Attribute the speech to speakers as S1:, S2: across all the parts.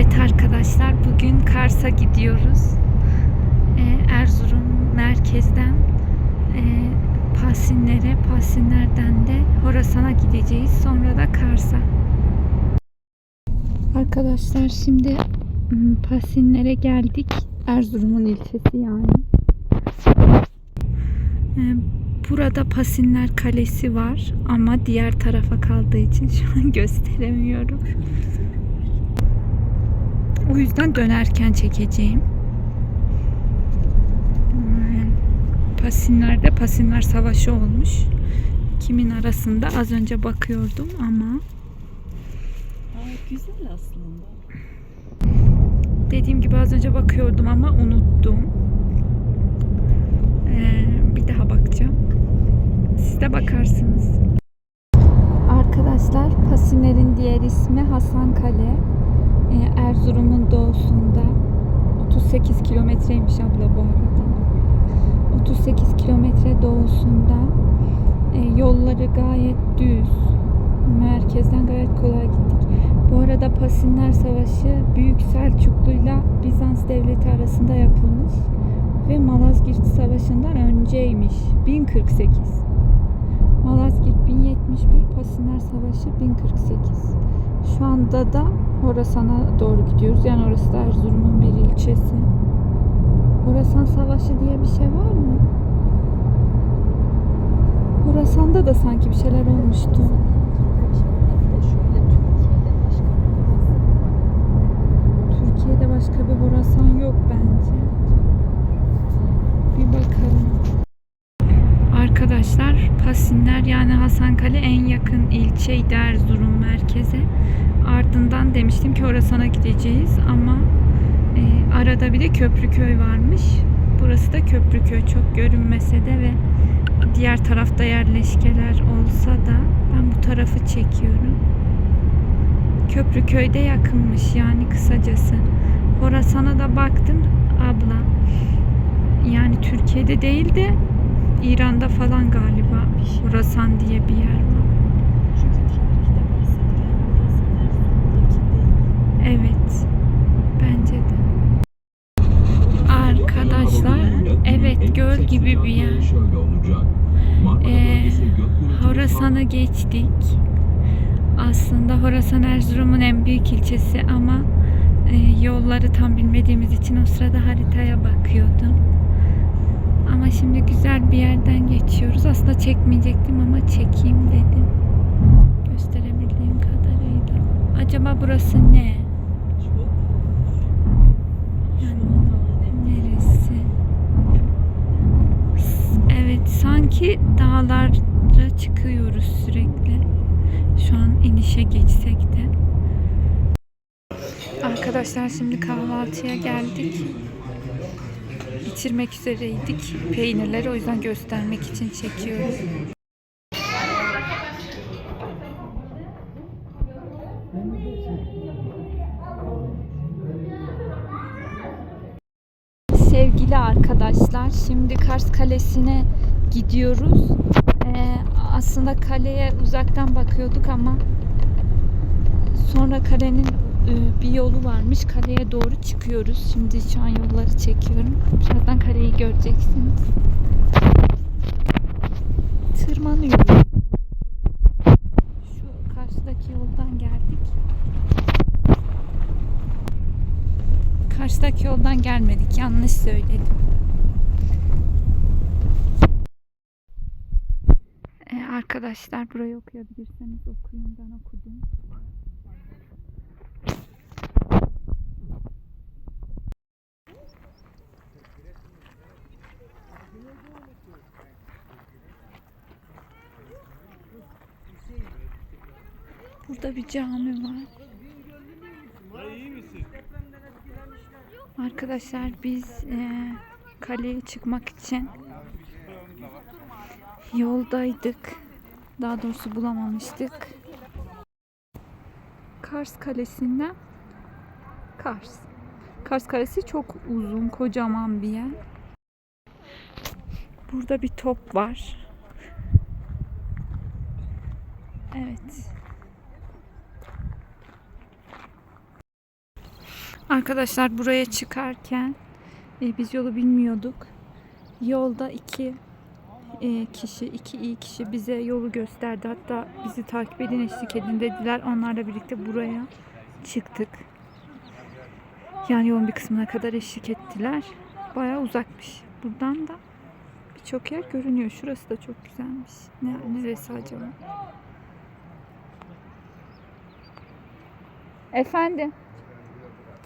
S1: Evet arkadaşlar bugün Kars'a gidiyoruz. Ee, Erzurum merkezden e, Pasinler'e, Pasinler'den de Horasan'a gideceğiz. Sonra da Kars'a. Arkadaşlar şimdi m, Pasinler'e geldik. Erzurum'un ilçesi yani. Ee, Burada Pasinler Kalesi var ama diğer tarafa kaldığı için şu an gösteremiyorum. O yüzden dönerken çekeceğim. Pasinler'de Pasinler Savaşı olmuş. Kimin arasında az önce bakıyordum ama
S2: Aa, güzel aslında.
S1: dediğim gibi az önce bakıyordum ama unuttum. Ee, bir daha bakacağım. Siz de bakarsınız. Arkadaşlar Pasinler'in diğer ismi Hasan Kale. Ee, Erzurum'un doğusunda 38 kilometreymiş abla bu arada. 38 kilometre doğusunda e, yolları gayet düz. Merkezden gayet kolay gittik. Bu arada Pasinler Savaşı Büyük Selçuklu'yla Bizans Devleti arasında yapılmış ve Malazgirt Savaşı'ndan önceymiş. 1048. Malazgirt 1071, Pasinler Savaşı 1048. Şu anda da Horasan'a doğru gidiyoruz. Yani orası da Erzurum'un bir ilçesi. Horasan Savaşı diye bir şey var mı? Horasan'da da sanki bir şeyler olmuştu.
S2: Türkiye'de başka bir Horasan
S1: yok bence. Pasinler yani Hasankale en yakın ilçeydi Erzurum merkeze. Ardından demiştim ki Horasan'a gideceğiz ama e, arada bir de Köprüköy varmış. Burası da Köprüköy çok görünmese de ve diğer tarafta yerleşkeler olsa da ben bu tarafı çekiyorum. Köprüköy'de yakınmış yani kısacası. Horasan'a da baktım abla. Yani Türkiye'de değil de İran'da falan galiba Horasan diye bir yer var. Evet. Bence de. Arkadaşlar evet göl gibi bir yer. Ee, Horasan'ı geçtik. Aslında Horasan Erzurum'un en büyük ilçesi ama e, yolları tam bilmediğimiz için o sırada haritaya bakıyordum. Ama şimdi güzel bir yerden geçiyoruz. Aslında çekmeyecektim ama çekeyim dedim. Gösterebildiğim kadarıyla. Acaba burası ne? Yani neresi? Evet sanki dağlara çıkıyoruz sürekli. Şu an inişe geçsek de. Arkadaşlar şimdi kahvaltıya geldik. Bitirmek üzereydik peynirleri o yüzden göstermek için çekiyorum. Sevgili arkadaşlar, şimdi Kars Kalesi'ne gidiyoruz. Ee, aslında kaleye uzaktan bakıyorduk ama sonra kalenin bir yolu varmış. Kaleye doğru çıkıyoruz. Şimdi şu an yolları çekiyorum. Birazdan kaleyi göreceksiniz. Tırmanıyoruz. Şu karşıdaki yoldan geldik. Karşıdaki yoldan gelmedik. Yanlış söyledim. Ee, arkadaşlar burayı okuyabilirseniz okuyun. Ben okudum. Burada bir cami var. Arkadaşlar biz eee, kaleye çıkmak için yoldaydık. Daha doğrusu bulamamıştık. Kars Kalesi'nden Kars. Kars Kalesi çok uzun, kocaman bir yer. Burada bir top var. Evet. Arkadaşlar buraya çıkarken e, biz yolu bilmiyorduk. Yolda iki e, kişi, iki iyi kişi bize yolu gösterdi. Hatta bizi takip edin, eşlik edin dediler. Onlarla birlikte buraya çıktık. Yani yolun bir kısmına kadar eşlik ettiler. Bayağı uzakmış. Buradan da birçok yer görünüyor. Şurası da çok güzelmiş. Ne, neresi acaba? Efendim?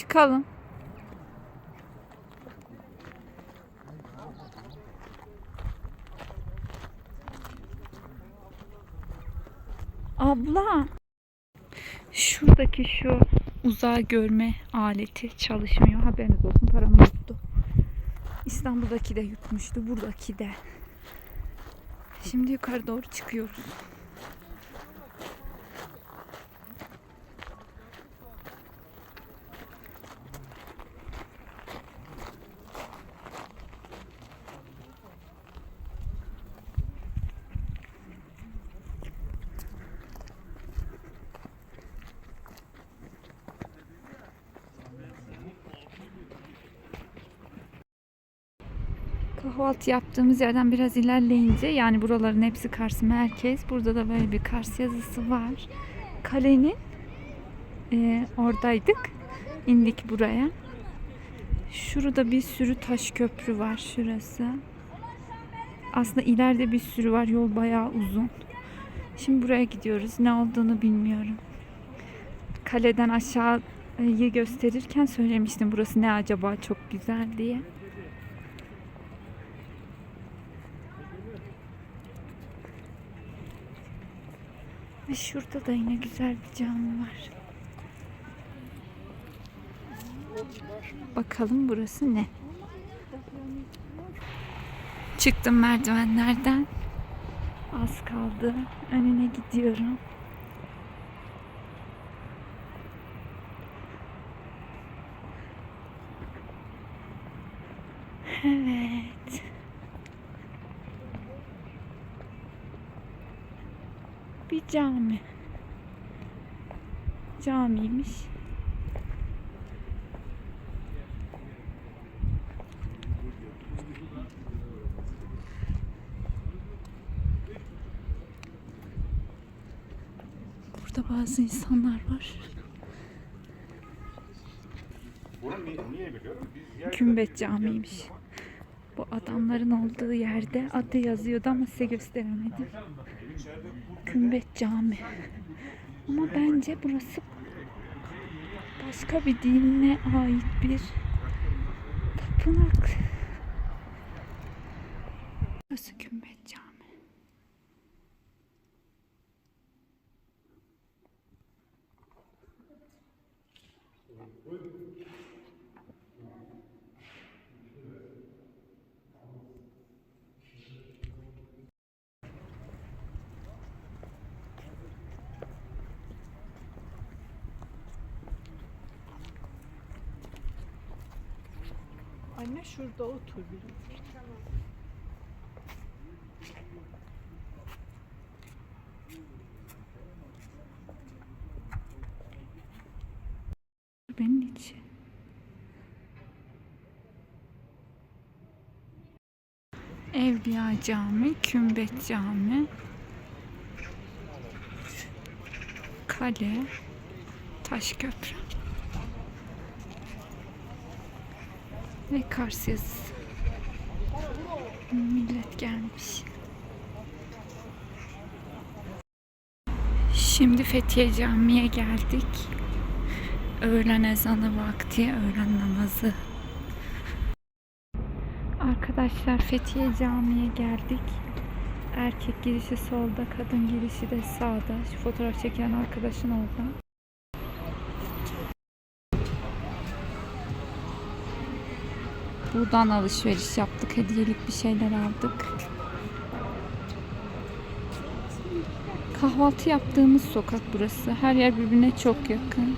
S1: Çıkalım. Abla. Şuradaki şu uzağı görme aleti çalışmıyor. Haberiniz olsun param yoktu. İstanbul'daki de yutmuştu. Buradaki de. Şimdi yukarı doğru çıkıyoruz. Kahvaltı yaptığımız yerden biraz ilerleyince yani buraların hepsi Kars merkez. Burada da böyle bir Kars yazısı var. Kalenin e, oradaydık. İndik buraya. Şurada bir sürü taş köprü var şurası. Aslında ileride bir sürü var. Yol bayağı uzun. Şimdi buraya gidiyoruz. Ne olduğunu bilmiyorum. Kaleden aşağıyı gösterirken söylemiştim. Burası ne acaba çok güzel diye. Ve şurada da yine güzel bir cami var. Bakalım burası ne? Çıktım merdivenlerden. Az kaldı. Önüne gidiyorum. Evet. Bir cami. Camiymiş. Burada bazı insanlar var. Kümbet Camii'ymiş. Bu adamların olduğu yerde adı yazıyordu ama size gösteremedim. Kümbet Cami. Ama bence burası başka bir dinine ait bir tapınak. Burası Kümbet Cami.
S2: Anne şurada otur biraz.
S1: Benim içi. Evliya Cami, Kümbet Cami, Kale, Taşköprü ve Kars yazısı. Millet gelmiş. Şimdi Fethiye Camii'ye geldik. Öğlen ezanı vakti, öğlen namazı. Arkadaşlar Fethiye Camii'ye geldik. Erkek girişi solda, kadın girişi de sağda. Şu fotoğraf çeken arkadaşın orada. Buradan alışveriş yaptık. Hediyelik bir şeyler aldık. Kahvaltı yaptığımız sokak burası. Her yer birbirine çok yakın.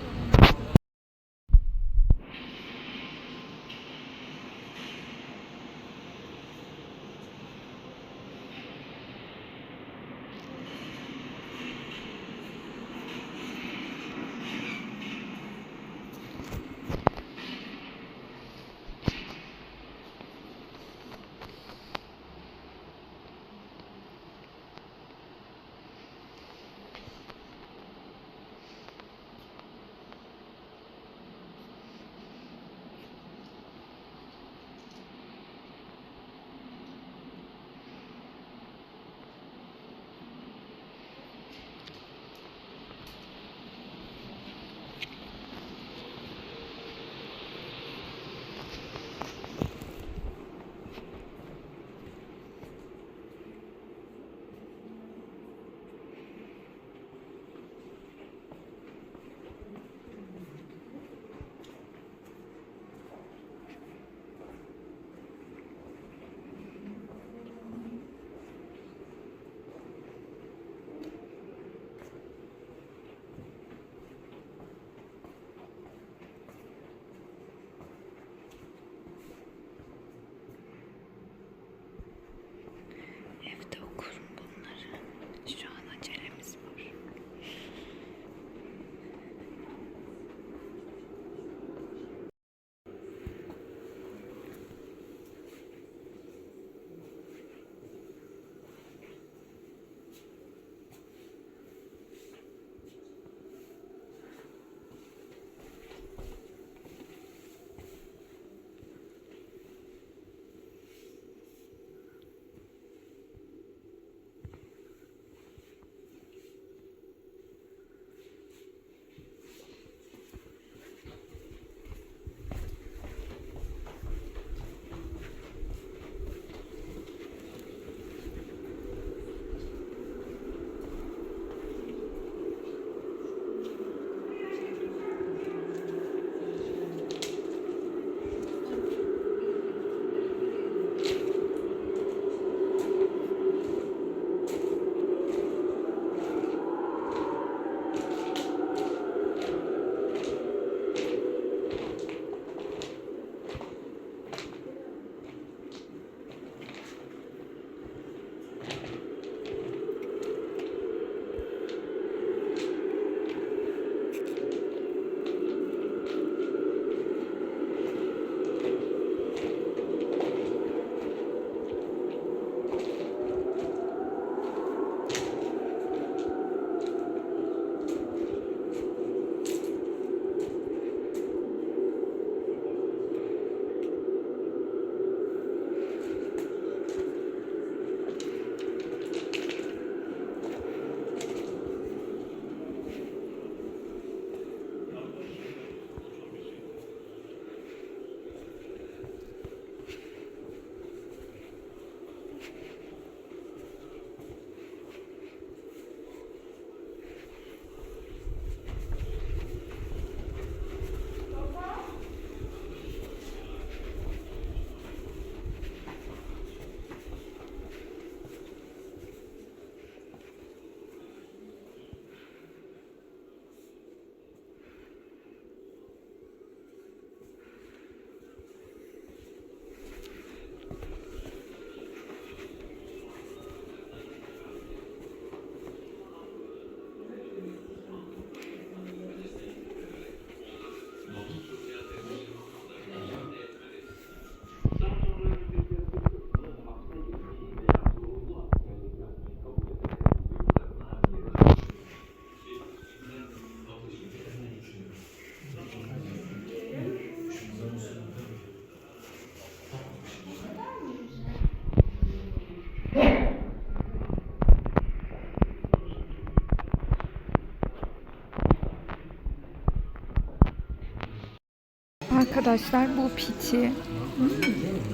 S1: Arkadaşlar bu piti,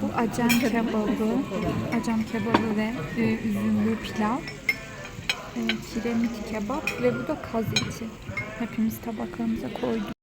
S1: bu acem kebabı, acem kebabı ve e, üzümlü pilav, e, kiremit kebap ve bu da kaz eti. Hepimiz tabaklarımıza koyduk.